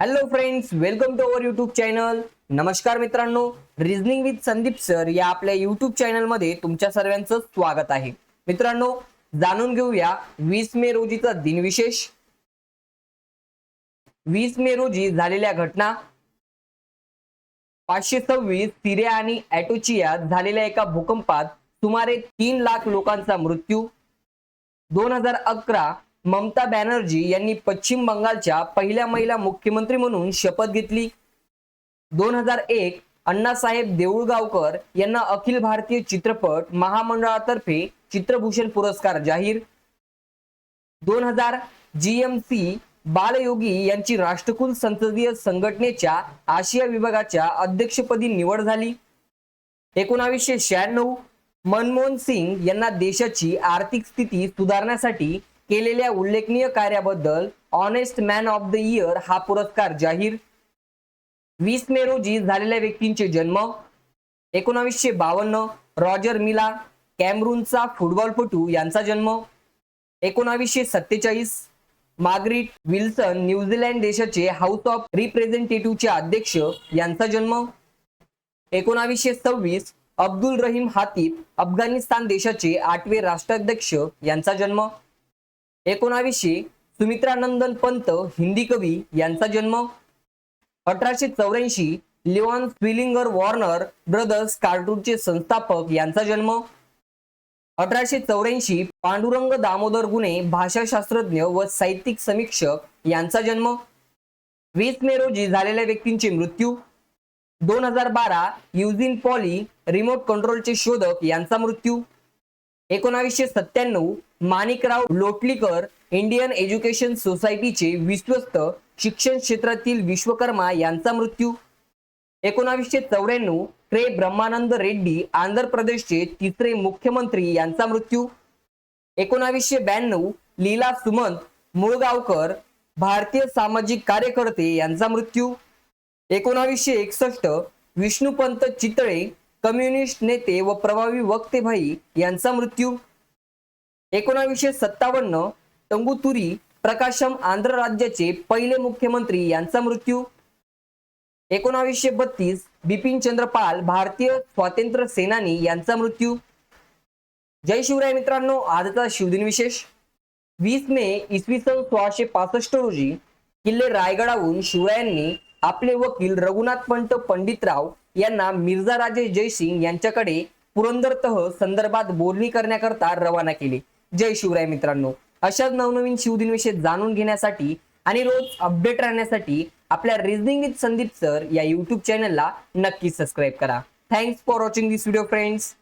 Hello friends welcome to our YouTube channel नमस्कार मित्रांनो reasoning with Sandeep sir या आपल्या युट्यूब चॅनलमध्ये तुमच्या सर्वांचं स्वागत आहे. मित्रांनो जाणून घेऊया वीस मे रोजीचा दिनविशेष. वीस मे रोजी झालेल्या घटना. पाचशे सव्वीस सिरिया आणि ॲटोचियात झालेल्या एका भूकंपात सुमारे तीन लाख लोकांचा मृत्यू. दोन हजार अकरा ममता बॅनर्जी यांनी पश्चिम बंगालच्या पहिल्या महिला मुख्यमंत्री म्हणून शपथ घेतली. दोन हजार एक अण्णासाहेब देऊळगावकर यांना अखिल भारतीय चित्रपट महामंडळातर्फे चित्रभूषण पुरस्कार जाहीर. दोन हजार जी एम सी बालयोगी यांची राष्ट्रकुल संसदीय संघटनेच्या आशिया विभागाच्या अध्यक्षपदी निवड झाली. एकोणावीसशे शहाण्णव मनमोहन सिंग यांना देशाची आर्थिक स्थिती सुधारण्यासाठी केलेल्या उल्लेखनीय कार्याबद्दल honest man of the year हा पुरस्कार जाहीर. वीस मे रोजी झालेल्या व्यक्तींचे जन्म. एकोणावीसशे बावन्न रॉजर मिला कॅमरूनचा फुटबॉलपटू यांचा जन्म. एकोणावीसशे सत्तेचाळीस मार्गरीट विल्सन न्यूझीलँड देशाचे हाऊस ऑफ रिप्रेझेंटेटिव्हचे अध्यक्ष यांचा जन्म. एकोणावीसशे सव्वीस अब्दुल रहीम हातीब अफगाणिस्तान देशाचे आठवे राष्ट्राध्यक्ष यांचा जन्म. एकोणावीसशे सुमित्रानंदन पंत हिंदी कवी यांचा जन्म अठराशे चौऱ्याऐंशी लिओन स्विलिंगर वॉर्नर ब्रदर्स कार्टूनचे संस्थापक यांचा जन्म अठराशे चौऱ्याऐंशी पांडुरंग दामोदर गुणे भाषाशास्त्रज्ञ व साहित्यिक समीक्षक यांचा जन्म. वीस मे रोजी झालेल्या व्यक्तींचे मृत्यू. दोन हजार बारा युझिन पॉली रिमोट कंट्रोलचे शोधक यांचा मृत्यू. एकोणावीसशे सत्त्याण्णव माणिकराव लोटलीकर इंडियन एज्युकेशन सोसायटीचे विश्वस्त शिक्षण क्षेत्रातील विश्वकर्मा यांचा मृत्यू. एकोणावीसशे चौऱ्याण्णव क्रे ब्रह्मानंद रेड्डी आंध्र प्रदेशचे तिसरे मुख्यमंत्री यांचा मृत्यू. एकोणावीसशे ब्याण्णव लीला सुमंत मुळगावकर भारतीय सामाजिक कार्यकर्ते यांचा मृत्यू. एकोणावीसशे एकसष्ट विष्णुपंत चितळे कम्युनिस्ट नेते व प्रभावी वक्तेभाई यांचा मृत्यू. एकोणावीसशे सत्तावन्न टंगुतुरी प्रकाशम आंध्र राज्याचे पहिले मुख्यमंत्री यांचा मृत्यू. एकोणावीसशे बत्तीस बिपिन चंद्रपाल भारतीय स्वातंत्र्य सेनानी यांचा मृत्यू. जय शिवराय मित्रांनो आजचा शिवदिन विशेष. वीस मे इसवी सन सोळाशे पासष्ट रोजी किल्ले रायगडाहून शिवरायांनी आपले वकील रघुनाथ पंत पंडितराव यांना मिर्झा राजे जयसिंग यांच्याकडे पुरंदर तह संदर्भात बोलणी करण्याकरता रवाना केले. जय शिवराय मित्रांनो. अशाच नवनवीन शिवदिनविषयी जाणून घेण्यासाठी आणि रोज अपडेट राहण्यासाठी आपल्या रिझनिंग विथ संदीप सर या युट्यूब चॅनलला नक्की सबस्क्राईब करा. Thanks for watching this video friends